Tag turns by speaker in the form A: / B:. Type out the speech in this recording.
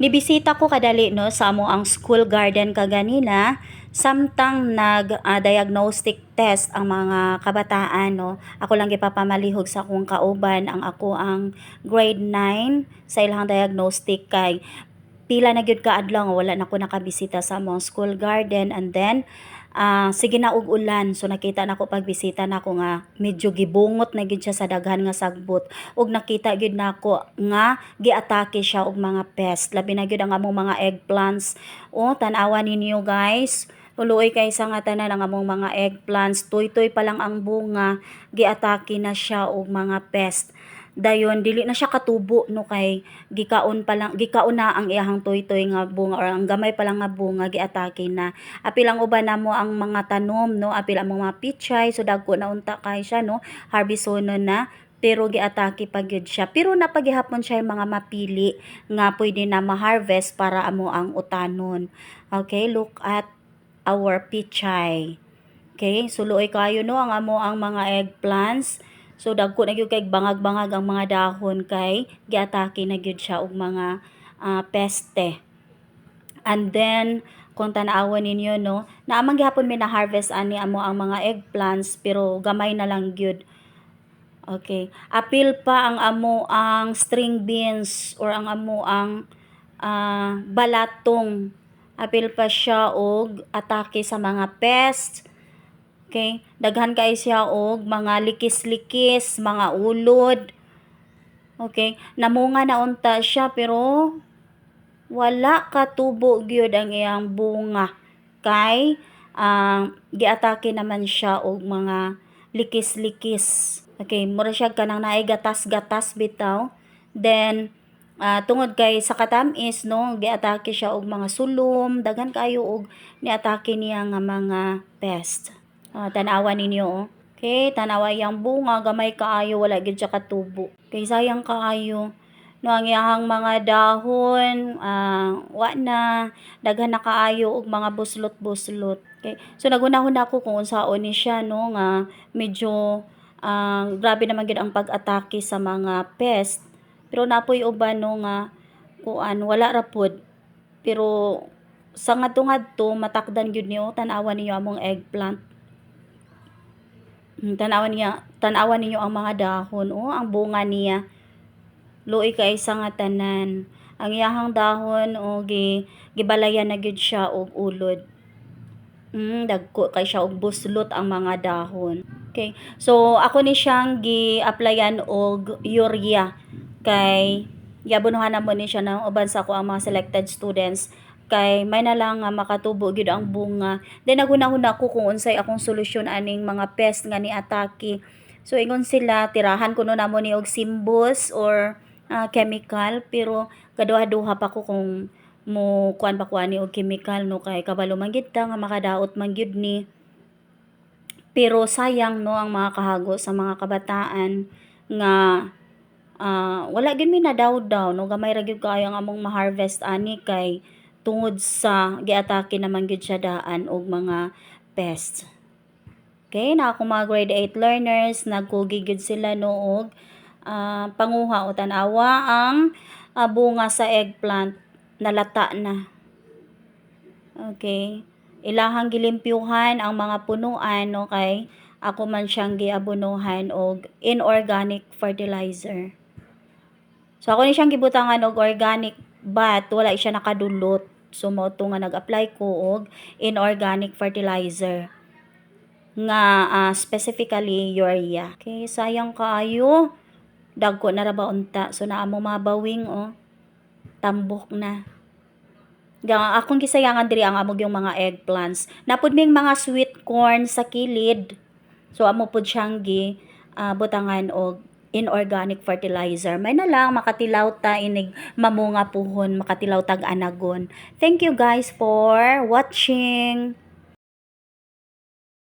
A: Nibisita ko kadali no sa amo ang school garden kaganina samtang nag-diagnostic test ang mga kabataan no. Ako lang gipapamalihog sa akong kauban ang ako ang grade 9 sa ilang diagnostic kay pila na gyud ka adlaw nga wala na ko nakabisita sa among school garden and then ah sige na og ulan. So nakita nako pagbisita nako nga medyo gibungot na gyud siya sa daghan nga sagbot. Ug nakita gyud nako nga giatake siya og mga pest. Labi na gyud ang among mga eggplants. O tan-awa ninyo guys. Uloy kay sa nga tanan ang among mga eggplants, toy-toy pa lang ang bunga, giatake na siya og mga pest dayon dili na siya katubo no kay gikaon pa lang gikaon na ang iyahang toy-toy nga bunga or ang gamay pa lang nga bunga giatake na. Apil ang uban namo ang mga tanom no apil ang mga pichay so dagko na unta kay siya no harbisono na pero giatake pa gyud siya. Pero napagihapon siya yung mga mapili nga pwede na ma-harvest para amo ang utanon. Okay look at our pichay. Okay suloy kayo no ang amo ang mga eggplants So dagko na gyud kay bangag-bangag ang mga dahon kay giatake na gyud siya og mga ah, peste. And then kung tan-awon ninyo no, naamang gihapon mi na harvest ani amo ang mga eggplants pero gamay na lang gyud. Okay. Apil pa ang amo ang string beans or ang amo ang ah, balatong. Apil pa siya og atake sa mga pests Okay? Daghan kay siya og mga likis-likis, mga ulod. Okay? Namunga na unta siya pero wala ka tubo gyud ang iyang bunga. Kay uh, giatake naman siya og mga likis-likis. Okay, mura siya kanang naay gatas-gatas bitaw. Then uh, tungod kay sa katamis no giatake siya og mga sulom daghan kayo og niatake niya nga mga pest Uh, tanawa ninyo, oh. Okay, tanawa yang bunga, gamay kaayo, wala gid siya katubo. Kay sayang kaayo. No, ang iyahang mga dahon, uh, wa na, daghan na kaayo og mga buslot-buslot. Okay, so nagunahon ako kung unsaon ni siya, no, nga medyo uh, grabe naman gid ang pag-atake sa mga pest. Pero napoy uban no nga kuan wala ra pod. Pero sa ngadto-ngadto matakdan gyud niyo tan-awa niyo among eggplant tanawan niya, tanawan ninyo ang mga dahon. Oh, ang bunga niya. Luoy kay isa nga tanan. Ang iyahang dahon o oh, gi gibalayan na gyud siya og ulod. Mm, dagko kay siya og buslot ang mga dahon. Okay. So ako ni siyang gi-applyan og urea kay yabunuhan na mo ni siya ng uban sa ko ang mga selected students kay may na lang makatubo gyud ang bunga. Then naghunahuna ko kung unsay akong solusyon aning mga pest nga ni atake so ingon sila tirahan kuno namo ni og simbos or uh, chemical pero kaduha-duha pa ko kung mo kuan pa kuan ni og chemical no kay kabalo man ta nga makadaot man gyud ni. Pero sayang no ang mga kahago sa mga kabataan nga uh, wala gyud mi na daw daw no gamay ra gyud kaayo ang among ma-harvest ani kay tungod sa giatake naman gyud siya daan og mga pests. Okay, na ako mga grade 8 learners, nagkugi gyud sila noog uh, panguha o tanawa ang uh, bunga sa eggplant nalata na. Okay. Ilahang gilimpyuhan ang mga punuan no kay ako man siyang giabunuhan og inorganic fertilizer. So ako ni siyang gibutangan og organic but wala siya nakadulot. So mao nga nag-apply ko og inorganic fertilizer nga uh, specifically urea. Okay sayang kaayo. Dagko na ra ba unta? So naa mo mabawing oh. Tambok na. Gang akong gisayangan diri ang amog yung mga eggplants. Napud ming mga sweet corn sa kilid. So amo pud siyang gi uh, butangan og inorganic fertilizer. May na lang makatilaw ta inig mamunga puhon, makatilaw tag anagon. Thank you guys for watching.